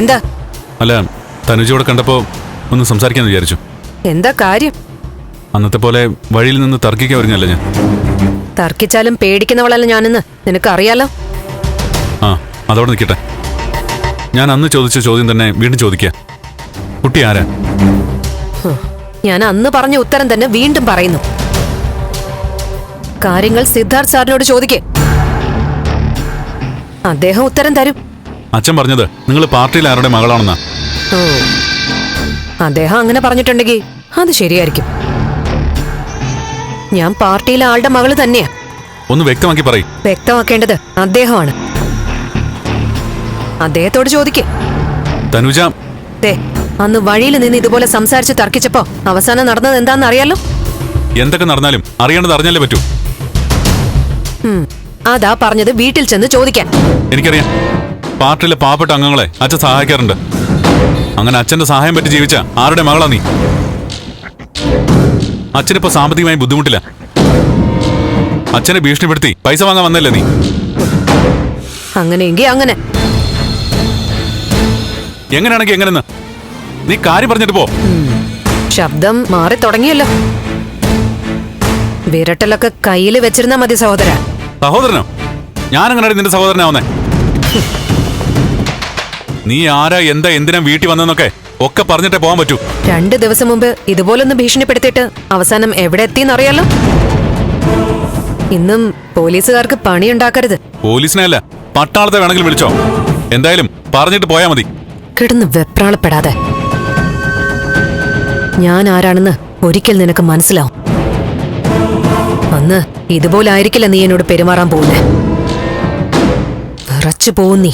എന്താ? അല്ല തനുജയോടെ കണ്ടപ്പോ ഒന്ന് സംസാരിക്കാന്ന് വിചാരിച്ചു. എന്താ കാര്യം? അന്നത്തെ പോലെ വഴിയിൽ നിന്ന് തർക്കിക്കാൻ ഒരുങ്ങല്ല ഞാൻ. തർക്കിച്ചാലും പേടിക്കുന്നവളല്ല ഞാനെന്ന്. നിനക്ക് അറിയാലോ ആ അതവിടെ നിൽക്കട്ടെ. ഞാൻ അന്ന് ചോദിച്ച ചോദ്യം തന്നെ വീണ്ടും ചോദിക്കുക കുട്ടി ആരാ? ഞാൻ അന്ന് പറഞ്ഞ ഉത്തരം തന്നെ വീണ്ടും പറയുന്നു. കാര്യങ്ങൾ സിദ്ധാർത്ഥ് സാറിനോട് ചോദിക്കേ. അദ്ദേഹം ഉത്തരം തരും. അച്ഛൻ പറഞ്ഞത് നിങ്ങൾ പാർട്ടിയിൽ ആരുടെ മകളാണെന്നാ? ഓ. അദ്ദേഹം അങ്ങനെ പറഞ്ഞിട്ടുണ്ടെങ്കിൽ അത് ശരിയായിരിക്കും. ഞാൻ പാർട്ടിയിലെ ആളുടെ മകൾ തന്നെയാ. ഒന്ന് വ്യക്തമാക്കി പറയും. വ്യക്തമാക്കേണ്ടത് അദ്ദേഹമാണ്. അദ്ദേഹത്തോട് ചോദിക്കേ. തനുജ. ദേ അന്ന് വഴിയിൽ നിന്ന് ഇതുപോലെ സംസാരിച്ച് തർക്കിച്ചപ്പോ അവസാനം നടന്നത് എന്താണെന്ന് അറിയാലോ എന്തൊക്കെ നടന്നാലും അറിയേണ്ടത് അറിഞ്ഞാലേ പറ്റൂ. ഉം, അതാ പറഞ്ഞത് വീട്ടിൽ ചെന്ന് ചോദിക്കാൻ. എനിക്കറിയാം. പാർട്ടിയിലെ പാവപ്പെട്ട അംഗങ്ങളെ അച്ഛൻ സഹായിക്കാറുണ്ട്. അങ്ങനെ അച്ഛന്റെ സഹായം പറ്റി ജീവിച്ച ആരുടെ മകളാ നീ? അച്ഛനിപ്പോ സാമ്പത്തികമായി ബുദ്ധിമുട്ടില്ല. അച്ഛനെ ഭീഷണിപ്പെടുത്തി പൈസ വാങ്ങാൻ വന്നല്ലേ നീ? അങ്ങനെയെങ്കിൽ അങ്ങനെ. എങ്ങനെയാണെങ്കിൽ എങ്ങനെന്ന് നീ കാര്യം പറഞ്ഞിട്ട് പോ. ശബ്ദം മാറി തുടങ്ങിയല്ലോ. വിരട്ടലൊക്കെ കയ്യിൽ വെച്ചിരുന്നാ മതി സഹോദര. സഹോദരനോ? അങ്ങനെ നിന്റെ സഹോദരനാവുന്നേ? നീ ആരാ എന്താ എന്തിനാ വീട്ടിൽ വന്നെന്നൊക്കെ ഒക്കെ പറഞ്ഞിട്ടേ പോകാൻ പറ്റൂ. രണ്ട് ദിവസം മുമ്പ് ഇതുപോലൊന്ന് ഭീഷണിപ്പെടുത്തിയിട്ട് അവസാനം എവിടെ എത്തിയെന്നറിയാലോ? ഇന്നും പോലീസുകാർക്ക് പണിയുണ്ടാക്കരുത്. പോലീസിനെ അല്ല പട്ടാളത്തെ വേണമെങ്കിൽ വിളിച്ചോ. എന്തായാലും പറഞ്ഞിട്ട് പോയാ മതി. കിടന്ന് വെപ്രാളപ്പെടാതെ. ഞാൻ ആരാണെന്ന് ഒരിക്കൽ നിനക്ക് മനസ്സിലാവും. അന്ന് ഇതുപോലായിരിക്കില്ല നീ എന്നോട് പെരുമാറാൻ പോകുന്നേ. വിറച്ചു പോവും നീ.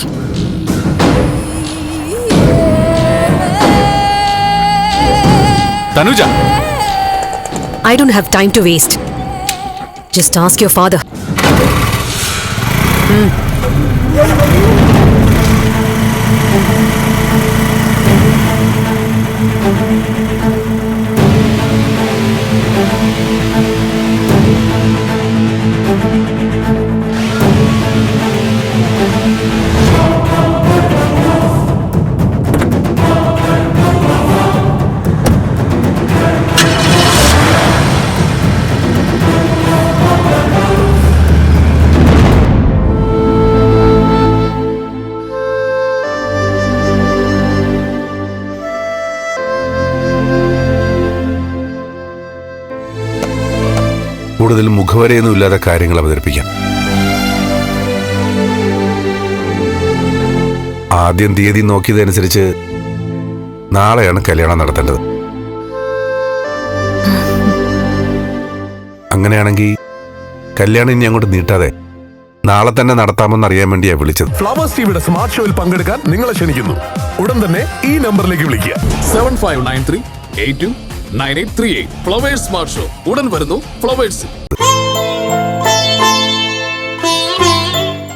Tanuja I don't have time to waste. Just ask your father. Hmm. കൂടുതൽ മുഖവരയൊന്നും ഇല്ലാതെ കാര്യങ്ങൾ അവതരിപ്പിക്കാം. ആദ്യം തീയതി നോക്കിയതനുസരിച്ച് നാളെയാണ് കല്യാണം നടത്തേണ്ടത്. അങ്ങനെയാണെങ്കിൽ കല്യാണം ഇനി അങ്ങോട്ട് നീട്ടാതെ നാളെ തന്നെ നടത്താമെന്ന് അറിയാൻ വേണ്ടിയാ വിളിച്ചത്. ഫ്ലവേഴ്സ് ടിവിയുടെ സ്മാർട്ട് ഷോയിൽ പങ്കെടുക്കാൻ നിങ്ങളെ ക്ഷണിക്കുന്നു. ഉടൻ തന്നെ ഈ നമ്പറിലേക്ക് വിളിക്കുക. Seven five nine three eight two nine eight three eight. Flowers smart show. ഉടൻ വരുന്നു ഫ്ലവേഴ്സ്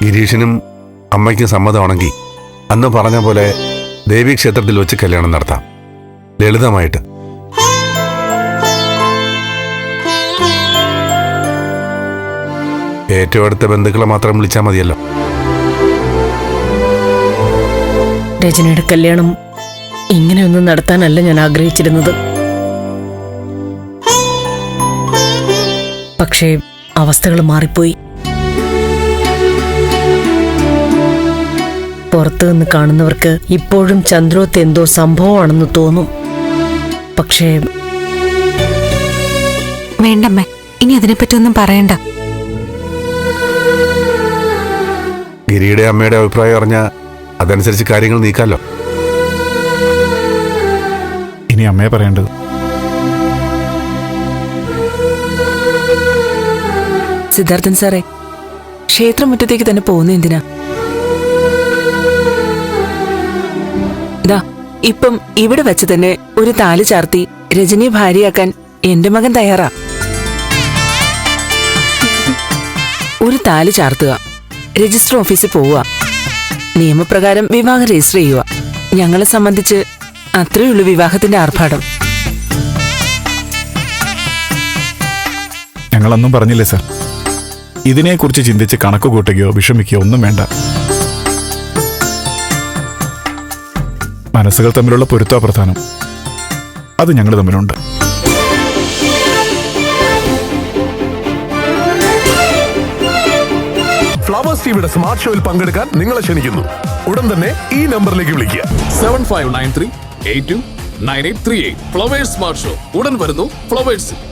ഗിരീഷിനും അമ്മയ്ക്കും സമ്മതമാണെങ്കിൽ അന്ന് പറഞ്ഞ പോലെ ദേവീക്ഷേത്രത്തിൽ വെച്ച് കല്യാണം നടത്താം. ലളിതമായിട്ട്. ഏറ്റവും അടുത്ത ബന്ധുക്കളെ മാത്രം വിളിച്ചാൽ മതിയല്ലോ. രചനയുടെ കല്യാണം ഇങ്ങനെയൊന്നും നടത്താനല്ല ഞാൻ ആഗ്രഹിച്ചിരുന്നത്. പക്ഷേ അവസ്ഥകൾ മാറിപ്പോയി. പുറത്തു നിന്ന് കാണുന്നവർക്ക് ഇപ്പോഴും ചന്ദ്രോത്ത് എന്തോ സംഭവമാണെന്ന് തോന്നും. പക്ഷേ വേണ്ടമ്മേ ഇനി അതിനെപ്പറ്റി ഒന്നും പറയണ്ട. ഗിരിയുടെ അമ്മയുടെ അഭിപ്രായം അറിഞ്ഞ അതനുസരിച്ച് കാര്യങ്ങൾ നീക്കാലോ. ഇനി അമ്മയെ പറയേണ്ടത് സിദ്ധാർത്ഥൻ സാറേ ക്ഷേത്രമുറ്റത്തേക്ക് തന്നെ പോകുന്ന എന്തിനാ? ദാ ഇപ്പം ഇവിടെ വെച്ച് തന്നെ ഒരു താലി ചാർത്തി രജനിയെ ഭാര്യയാക്കാൻ എന്റെ മകൻ തയ്യാറാ. ഒരു താലി ചാർത്തുക രജിസ്റ്റർ ഓഫീസിൽ പോവുക നിയമപ്രകാരം വിവാഹം രജിസ്റ്റർ ചെയ്യുക. ഞങ്ങളെ സംബന്ധിച്ച് അത്രയുള്ളൂ വിവാഹത്തിന്റെ ആർഭാടം. ഞങ്ങളൊന്നും പറഞ്ഞില്ലേ സർ? ഇതിനെക്കുറിച്ച് ചിന്തിച്ച് കണക്ക് കൂട്ടുകയോ വിഷമിക്കുകയോ ഒന്നും വേണ്ട. മനസ്സുകൾ തമ്മിലുള്ള പൊരുത്താ പ്രധാനം. അത് ഞങ്ങൾ തമ്മിലുണ്ട്. ഫ്ലവേഴ്സ് ടിവിയുടെ സ്മാർട്ട് ഷോയിൽ പങ്കെടുക്കാൻ നിങ്ങളെ ക്ഷണിക്കുന്നു. ഉടൻ തന്നെ ഈ നമ്പറിലേക്ക് വിളിക്കുക. Seven five nine three eight two nine eight three eight Flowers smart show ഉടൻ വരുന്നു ഫ്ലവേഴ്സ്